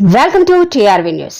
Welcome to టిఆర్వి news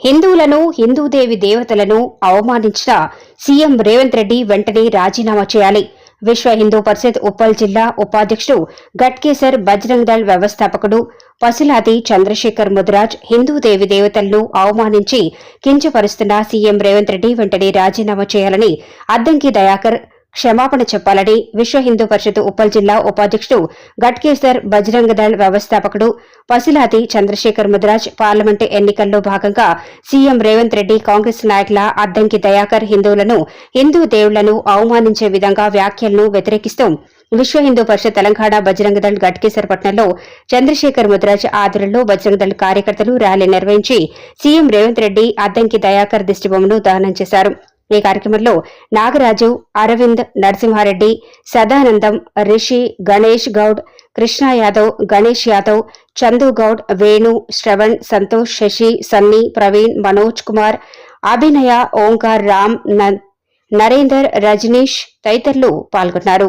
హిందువులను హిందూదేవి దేవతలను అవమానించిన సీఎం రేవంత్ రెడ్డి వెంటనే రాజీనామా చేయాలి. విశ్వ హిందూ పరిషత్ ఉప్పల్ జిల్లా ఉపాధ్యక్షుడు గట్కేసర్ బజరంగ్ దళ్ వ్యవస్థాపకుడు పసులాది చంద్రశేఖర్ ముదిరాజ్ హిందూదేవి దేవతలను అవమానించి కించపరుస్తున్న సీఎం రేవంత్ రెడ్డి వెంటనే రాజీనామా చేయాలని అద్దంకి దయాకర్ క్షమాపణ చెప్పాలని విశ్వ హిందూ పరిషత్ ఉప్పల్ జిల్లా ఉపాధ్యక్షుడు గట్కేసర్ బజరంగ దళ్ వ్యవస్థాపకుడు పసిలాది చంద్రశేఖర్ ముద్రాజ్ పార్లమెంటు ఎన్నికల్లో భాగంగా సీఎం రేవంత్ రెడ్డి కాంగ్రెస్ నాయకుల అద్దంకి దయాకర్ హిందువులను హిందూ దేవుళ్ళను అవమానించే విధంగా వ్యాఖ్యలను వ్యతిరేకిస్తూ విశ్వ హిందూ పరిషత్ తెలంగాణ బజరంగ దళ్ గట్కేసర్ పట్నంలో చంద్రశేఖర్ ముద్రాజ్ ఆధ్వర్యంలో బజరంగ దళ్ కార్యకర్తలు ర్యాలీ నిర్వహించి సీఎం రేవంత్ రెడ్డి అద్దంకి దయాకర్ దిష్టిబొమ్మను దహనం చేశారు. ఈ కార్యక్రమంలో నాగరాజు అరవింద్ నరసింహారెడ్డి సదానందం రిషి గణేష్ గౌడ్ కృష్ణా యాదవ్ గణేష్ యాదవ్ చందు గౌడ్ వేణు శ్రవణ్ సంతోష్ శశి సన్నీ ప్రవీణ్ మనోజ్ కుమార్ అభినయ ఓంకార్ రామ్ న- నరేందర్ రజనీష్ తదితరులు పాల్గొన్నారు.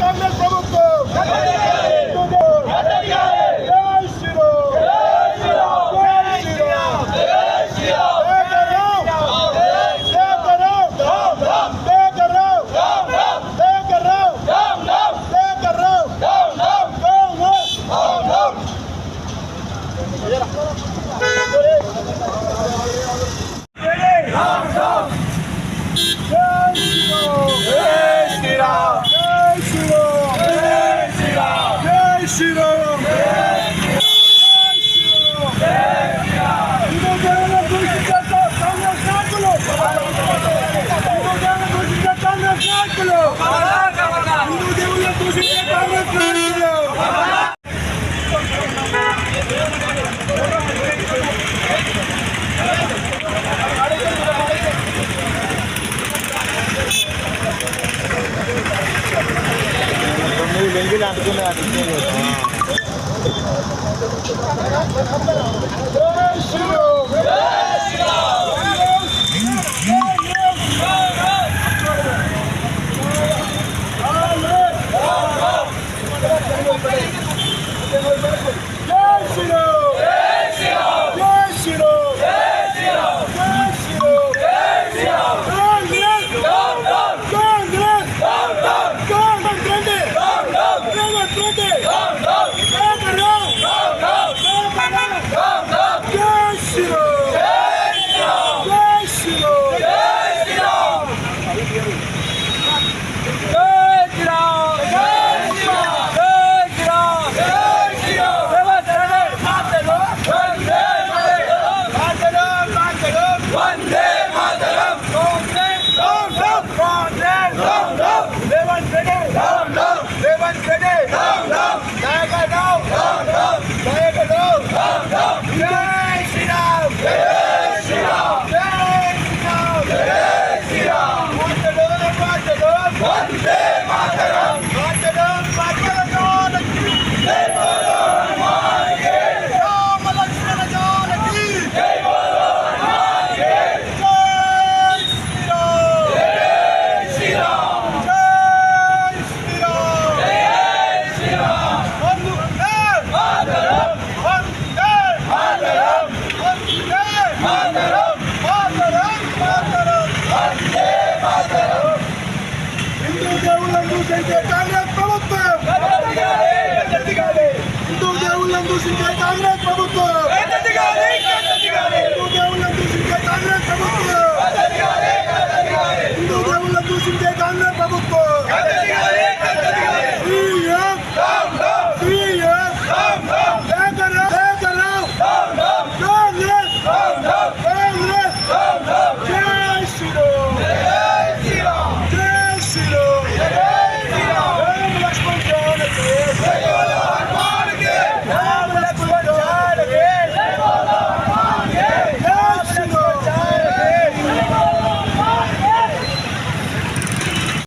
కాంగ్రెస్ ప్రభుత్వం జై శ్రీరామ్ జై శ్రీరామ్ శ్రీరామ్ హిందూ దేవుళ్ళ దూషించే కాంగ్రెస్ నాయకులు హిందూ దేవుళ్ళ దూషించే కాంగ్రెస్ నాయకులు హిందూ దేవుళ్ళ దూషించే కాంగ్రెస్ నాయకులు నువ్వు లెంగిలు హిందూ దేవుళ్ళను దూషించే కాంగ్రెస్ ప్రభుత్వం. హిందూ దేవుళ్ళను దూషించే కాంగ్రెస్ ప్రభుత్వం. హిందూ దేవుళ్ళను దూషించే కాంగ్రెస్ ప్రభుత్వం. హిందూ దేవుళ్ళను దూషించే కాంగ్రెస్ ప్రభుత్వం.